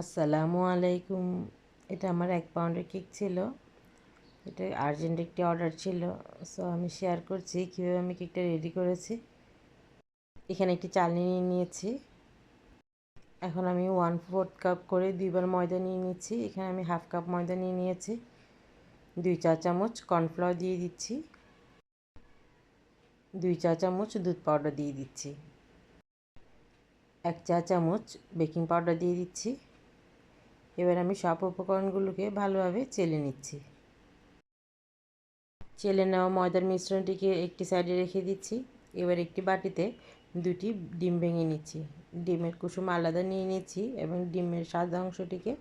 আসসালামু আলাইকুম। এটা আমার এক পাউন্ডের কেক ছিল। এটা আর্জেন্ট একটি অর্ডার ছিল। সো আমি শেয়ার করছি কীভাবে আমি কেকটা রেডি করেছি। এখানে একটি চালনি নিয়ে নিয়েছি। এখন আমি ওয়ান ফোর্থ কাপ করে দুইবার ময়দা নিয়ে নিচ্ছি। এখানে আমি হাফ কাপ ময়দা নিয়ে নিয়েছি। দুই চা চামচ কর্নফ্লাওয়ার দিয়ে দিচ্ছি। দুই চা চামচ দুধ পাউডার দিয়ে দিচ্ছি। এক চা চামচ বেকিং পাউডার দিয়ে দিচ্ছি। এবার আমি সব উপকরণগুলোকে ভালোভাবে চেলে নিচ্ছি। চেলে নেওয়া ময়দার মিশ্রণটিকে একটি সাইডে রেখে দিচ্ছি। এবার একটি বাটিতে দুটি ডিম ভেঙে নিচ্ছি। ডিমের কুসুম আলাদা নিয়ে নিচ্ছি এবং ডিমের সাদা অংশটিকে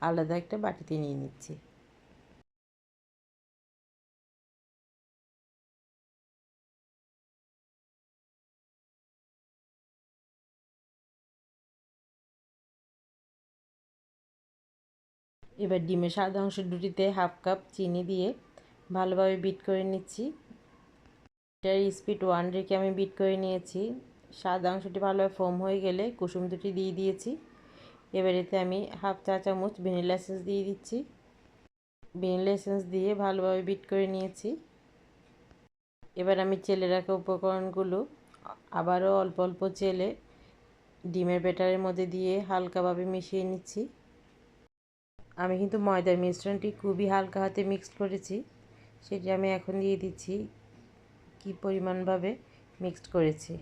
আলাদা একটা বাটিতে নিয়ে নিচ্ছি। এবার ডিমের সাদা অংশ দুটিতে হাফ কাপ চিনি দিয়ে ভালোভাবে বিট করে নিচ্ছি। এটার স্পিড ওয়ান রেখে আমি বিট করে নিয়েছি। সাদা অংশটি ভালোভাবে ফোম হয়ে গেলে কুসুম দুটি দিয়ে দিয়েছি। এবার এতে আমি হাফ চা চামচ ভ্যানিলা এসেন্স দিয়ে দিচ্ছি। ভ্যানিলা এসেন্স দিয়ে ভালোভাবে বিট করে নিয়েছি। এবার আমি চেলে রাখা উপকরণগুলো আবারও অল্প অল্প চেলে ডিমের ব্যাটারের মধ্যে দিয়ে হালকাভাবে মিশিয়ে নিচ্ছি। আমি কিন্তু ময়দার মিশ্রণটি খুবই হালকা হাতে মিক্সড করেছি। সেটি আমি এখন দিয়ে দিচ্ছি কি পরিমাণভাবে মিক্সড করেছি।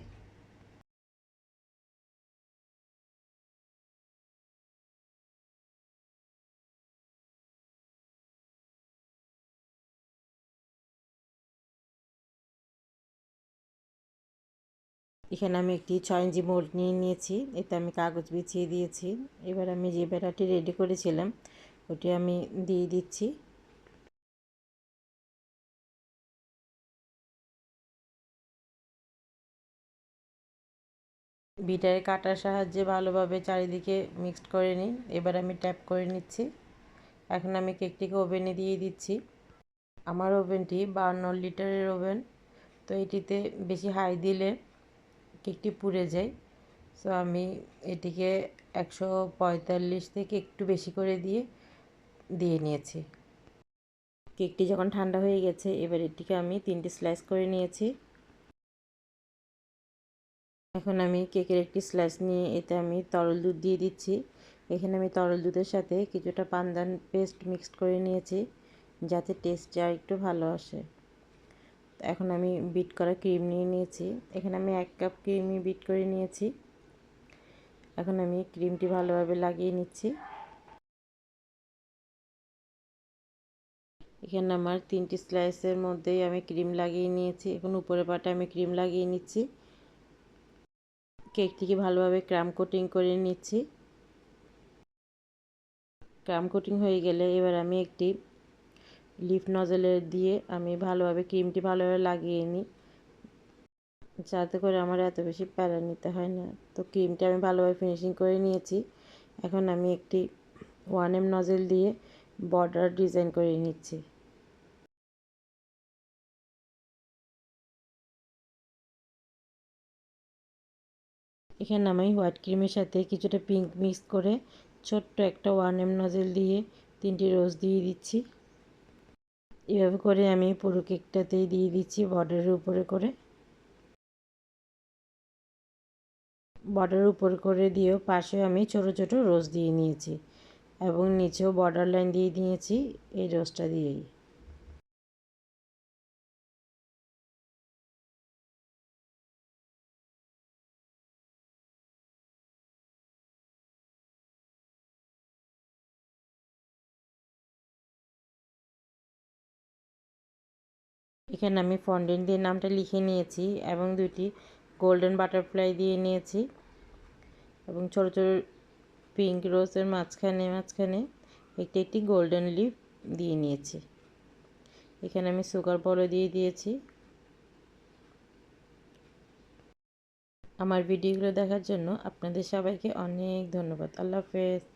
এখানে আমি একটি ছয় ইঞ্চি মোল্ড নিয়ে নিয়েছি। এতে আমি কাগজ বিছিয়ে দিয়েছি। এবার আমি যে বেড়াটি রেডি করেছিলাম ওটি আমি দিয়ে দিচ্ছি। বিটারে কাটার সাহায্যে ভালোভাবে চারিদিকে মিক্সড করে নিই এবার আমি ট্যাপ করে নিচ্ছি। এখন আমি কেকটিকে ওভেনে দিয়ে দিচ্ছি। আমার ওভেনটি বান্ন লিটারের ওভেন, তো এটিতে বেশি হাই দিলে কেকটি পুড়ে যায়। সো আমি এটিকে একশো পঁয়তাল্লিশ থেকে একটু বেশি করে দিয়ে দিয়ে নিয়েছি। কেকটি যখন ঠান্ডা হয়ে গেছে, এবার এটিকে আমি তিনটি স্লাইস করে নিয়েছি। এখন আমি কেকের একটি স্লাইস নিয়ে এতে আমি তরল দুধ দিয়ে দিচ্ছি। এখানে আমি তরল দুধের সাথে কিছুটা পানদান পেস্ট মিক্সড করে নিয়েছি, যাতে টেস্টটা একটু ভালো আসে। এখন আমি বিট করা ক্রিম নিয়ে নিয়েছি। এখানে আমি এক কাপ ক্রিমই বিট করে নিয়েছি। এখন আমি ক্রিমটি ভালোভাবে লাগিয়ে নিচ্ছি। এখানে আমার তিনটি স্লাইসের মধ্যেই আমি ক্রিম লাগিয়ে নিয়েছি। এখন উপরে পাটে আমি ক্রিম লাগিয়ে নিচ্ছি। কেকটিকে ভালোভাবে ক্রাম কোটিং করে নিচ্ছি। ক্রাম কোটিং হয়ে গেলে এবার আমি একটি লিফ নজেলের দিয়ে আমি ভালোভাবে ক্রিমটি ভালোভাবে লাগিয়ে নিই। যাতে করে আমার এত বেশি প্যারা নিতে হয় না। তো ক্রিমটা আমি ভালোভাবে ফিনিশিং করে নিয়েছি। এখন আমি একটি ওয়ান এম নজেল দিয়ে বর্ডার ডিজাইন করে নিচ্ছি। এখানে আমি হোয়াইট ক্রিমের সাথে কিছুটা পিঙ্ক মিক্স করে ছোট্ট একটা ওয়ান এম নজেল দিয়ে তিনটি রোজ দিয়ে দিচ্ছি। এভাবে করে আমি পুরো কেকটাতেই দিয়ে দিচ্ছি বর্ডারের উপরে করে। বর্ডারের উপর করে দিয়েও পাশে আমি ছোট ছোট রোজ দিয়ে নিয়েছি। এবং নিচেও বর্ডার লাইন দিয়ে দিয়েছি, এই রোজটা দিয়েই। এখানে আমি ফন্ডেন্ট দিয়ে নামটা লিখে নিয়েছি এবং দুটি গোল্ডেন বাটারফ্লাই দিয়ে নিয়েছি এবং ছোটো ছোটো পিঙ্ক রোজের মাঝখানে মাঝখানে একটি একটি গোল্ডেন লিপ দিয়ে নিয়েছি। এখানে আমি সুগার বলও দিয়ে দিয়েছি। আমার ভিডিওগুলো দেখার জন্য আপনাদের সবাইকে অনেক ধন্যবাদ। আল্লাহ হাফেজ।